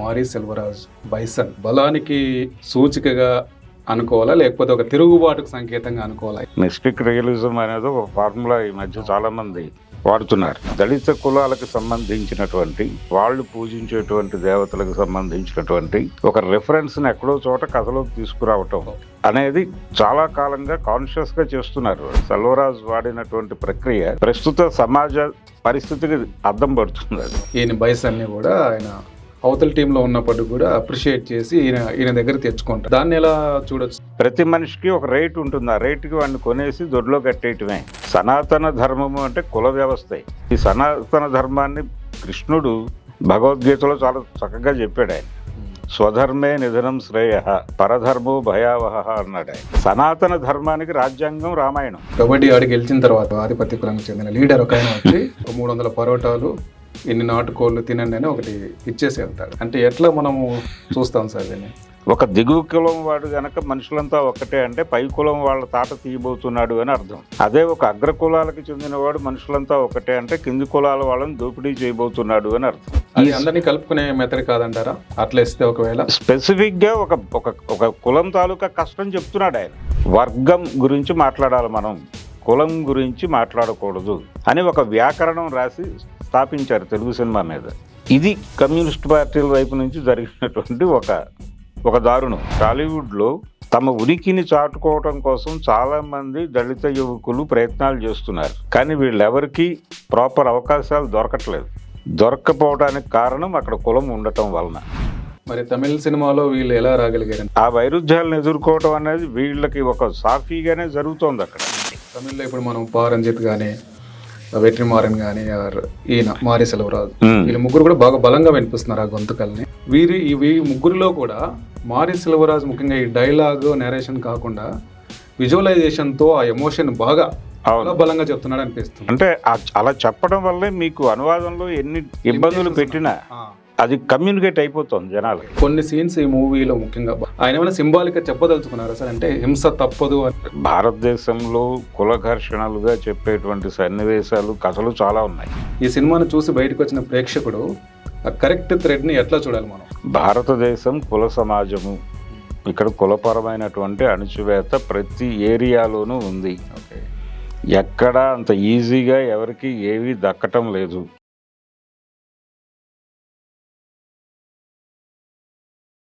Marie Selvaraj bison బలానికి సూచికగా అనుకోవాలా? లేకపోతే ఒక తిరుగుబాటుకు సంకేతంగా అనుకోవాలా? మిస్టిక్ రియలిజం అనేది ఒక ఫార్ములా ఈ మధ్య చాలా మంది వాడుతున్నారు. దళిత కులాలకు సంబంధించినటువంటి వాళ్ళు పూజించేటువంటి దేవతలకు సంబంధించినటువంటి ఒక రెఫరెన్స్ని ఎక్కడో చోట కథలోకి తీసుకురావటం అనేది చాలా కాలంగా కాన్షియస్గా చేస్తున్నారు. సెల్వరాజ్ వాడినటువంటి ప్రక్రియ ప్రస్తుత సమాజ పరిస్థితికి అద్దం పడుతుంది. ఈయన బైసన్ని కూడా ఆయన అవతల టీంలో ఉన్నప్పటికీ కూడా అప్రిషియేట్ చేసి ఈయన ఈయన దగ్గర తెచ్చుకుంటారు దాన్ని ఎలా చూడొచ్చు? ప్రతి మనిషికి ఒక రేట్ ఉంటుంది. ఆ రేటుకి వాడిని కొనేసి దొడ్లో కట్టేయటమే. సనాతన ధర్మము అంటే కుల వ్యవస్థ. ఈ సనాతన ధర్మాన్ని కృష్ణుడు భగవద్గీతలో చాలా చక్కగా చెప్పాడు ఆయన. స్వధర్మే నిధనం శ్రేయ పరధర్మో భయావహ అన్నాడు ఆయన. సనాతన ధర్మానికి రాజ్యాంగం రామాయణం. కబడ్డీ ఆడి గెలిచిన తర్వాత ఆధిపత్య కులానికి చెందిన లీడర్ ఒక ఆయన వచ్చి ఒక మూడు వందల పరోటాలు ఇన్ని నాటుకోళ్ళు తినండి అని ఒకటి ఇచ్చేసి వెళ్తాడు. అంటే ఎట్లా మనము చూస్తాం సార్ దీన్ని? ఒక దిగువ కులం వాడు గనక మనుషులంతా ఒక్కటే అంటే పై కులం వాళ్ళ తాట తీయబోతున్నాడు అని అర్థం. అదే ఒక అగ్ర కులాలకు చెందినవాడు మనుషులంతా ఒకటే అంటే కింది కులాల వాళ్ళని దోపిడీ చేయబోతున్నాడు అని అర్థం. అది అందరినీ కలుపుకునే మెథడ్ కాదంటారా? అట్లా ఇస్తే ఒకవేళ? స్పెసిఫిక్గా ఒక ఒక ఒక కులం తాలూకా కష్టం చెప్తున్నాడు ఆయన. వర్గం గురించి మాట్లాడాలి మనం. కులం గురించి మాట్లాడకూడదు అని ఒక వ్యాకరణం రాసి స్థాపించారు తెలుగు సినిమా మీద. ఇది కమ్యూనిస్ట్ పార్టీల వైపు నుంచి జరిగినటువంటి ఒక ఒక దారుణం. టాలీవుడ్లో తమ ఉనికిని చాటుకోవడం కోసం చాలామంది దళిత యువకులు ప్రయత్నాలు చేస్తున్నారు. కానీ వీళ్ళెవరికీ ప్రాపర్ అవకాశాలు దొరకట్లేదు. దొరకపోవడానికి కారణం అక్కడ కులం ఉండటం వలన. మరి తమిళ సినిమాలో వీళ్ళు ఎలా రాగలిగారు? ఆ వైరుధ్యాలను ఎదుర్కోవటం అనేది వీళ్ళకి ఒక సాఫీగానే జరుగుతోంది అక్కడ. తమిళ్ళో ఇప్పుడు మనం పారంజిత్ కానీ వెట్రిమారన్ కానీ ఈయన మారి సెలవరాజు. వీళ్ళ ముగ్గురు కూడా బాగా బలంగా వినిపిస్తున్నారు ఆ గొంతుకల్ని వీరి ఇవి ముగ్గురులో కూడా మారి సెలవరాజు ముఖ్యంగా ఈ డైలాగ్ నేరేషన్ కాకుండా విజువలైజేషన్తో ఆ ఎమోషన్ బాగా బలంగా చెప్తున్నాడు అనిపిస్తుంది. అంటే అలా చెప్పడం వల్లే మీకు అనువాదంలో ఎన్ని ఇబ్బందులు పెట్టినా అది కమ్యూనికేట్ అయిపోతుంది జనాలకి. కొన్ని సీన్స్ ఈ మూవీలో ముఖ్యంగా ఆయన ఏమైనా సింబాలిక్ చెప్పదలుచుకున్నారా సార్? అంటే హింస తప్పదు అని. భారతదేశంలో కుల ఘర్షణలుగా చెప్పేటువంటి సన్నివేశాలు కథలు చాలా ఉన్నాయి. ఈ సినిమాను చూసి బయటకు వచ్చిన ప్రేక్షకుడు ఆ కరెక్ట్ థ్రెడ్ని ఎట్లా చూడాలి మనం? భారతదేశం కుల సమాజము. ఇక్కడ కులపరమైనటువంటి అణచివేత ప్రతి ఏరియాలోనూ ఉంది. ఎక్కడ అంత ఈజీగా ఎవరికి ఏవి దక్కటం లేదు.